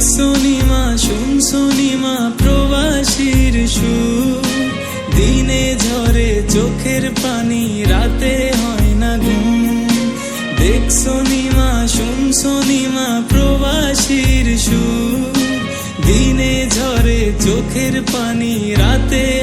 দেখছ শুন সোনিমা নিমা প্রবাসীর সুর। দিনে ঝরে চোখের পানি, রাতে হয় না ঘুম। দেখ নিমা শুন সোনিমা, প্রবাসীর সুর। দিনে ঝরে চোখের পানি, রাতে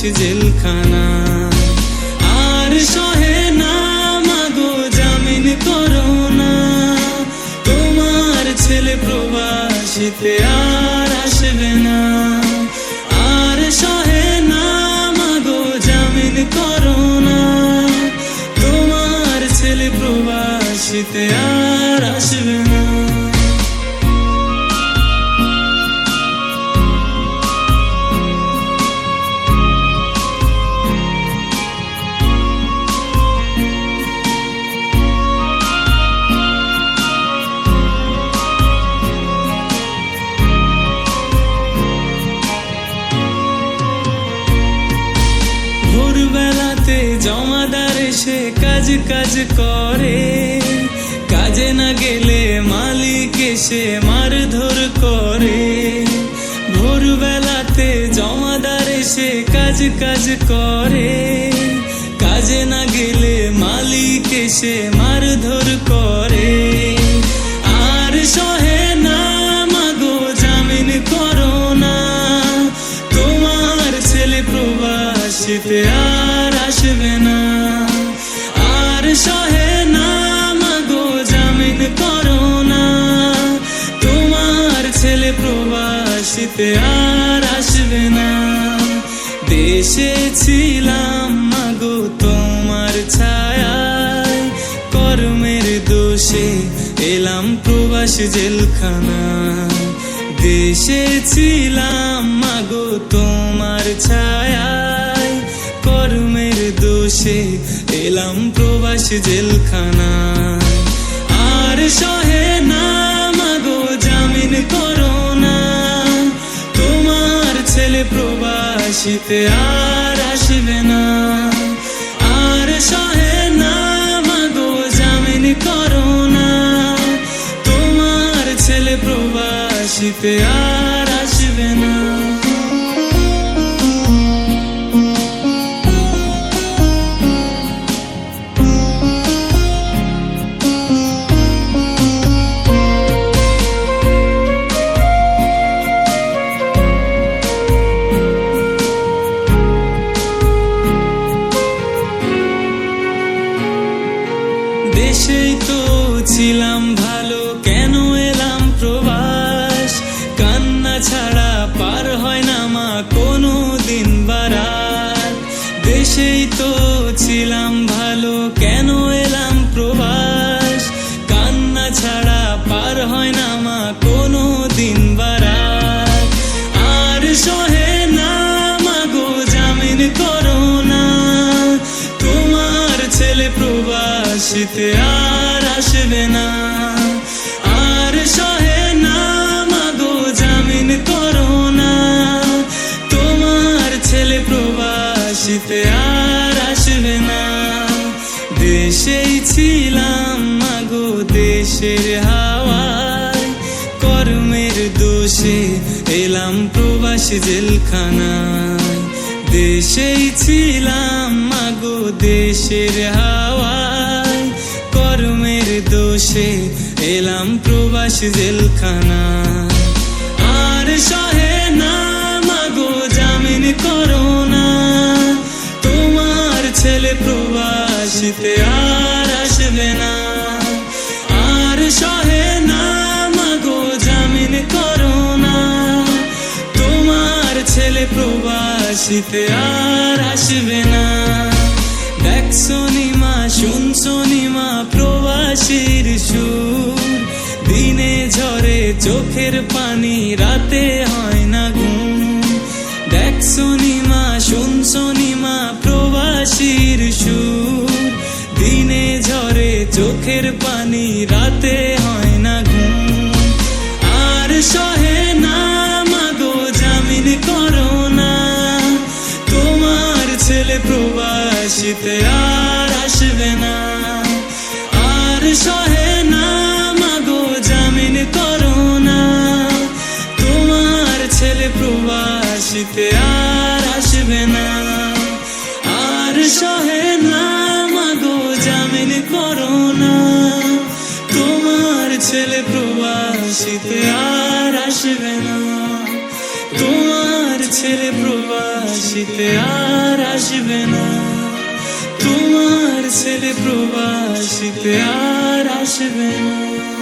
প্রবাস এসে কাজ কাজ করে। কাজে না গেলে মালিক এসে মারধর করে। ভোরবেলাতে জমাদার এসে কাজ কাজ করে। কাজে না গেলে মালিক এসে মারধর করে। করো না। তোমার ছেলে প্রবাসীতে আর আসবে না। দেশে ছিলাম, মাগো তোমার ছায়ায়। কর্মের দোষে এলাম প্রবাস জেলখানায়। দেশে ছিলাম, মাগো তোমার ছায়ায়। কর্মের দোষে এলাম প্রবাস জেলখানায়। আর সহে না, মাগো জামিন করো না। তোমার ছেলে প্রবাসীতে আর আসবে না। আর সহে না, মাগো জামিন করো না। তোমার ছেলে প্রবাসীতে আর ভালো কেন এলাম প্রবাস? কান্না ছাড়া পার হয় না মা কোনো দিন বারাত। দেশেই তো ছিলাম ভালো, কেন এলাম প্রবাস? কান্না ছাড়া পার হয় না মা কোনো দিন বারাত। আর সহে না মাগো জামিন করো না। তোমার ছেলে প্রবাসীতে আর আসবে না। প্রবাসীতে আর আসবে না। দেশেই ছিলাম মাগো, দেশের হাওয়ায়। কর্মের দোষে এলাম প্রবাসী জেলখানায়। দেশেই ছিলাম মাগো, দেশের হাওয়ায়। কর্মের দোষে এলাম প্রবাসী জেলখানায়। প্রবাসীতে আর আসবে না। দেখছ নিমা শুনছো নিমা প্রবাসীর সুর। দিনে ঝরে চোখের পানি, রাতে হয় না ঘুম। দেখছ নিমা শুনছো নিমা প্রবাসীর সুর। দিনে ঝরে চোখের পানি, রাতে প্রবাসীতে আর আসবে না আর সহে না মাগো জামিন করো না তোমার ছেলে প্রবাসীতে আর আসবে না আর সহে না মাগো জামিন করো না তোমার ছেলে প্রবাসীতে আর আসবে না ছেলে প্রবাসীতে আর আসবে না। তোমার ছেলে প্রবাসীতে আর আসবে না।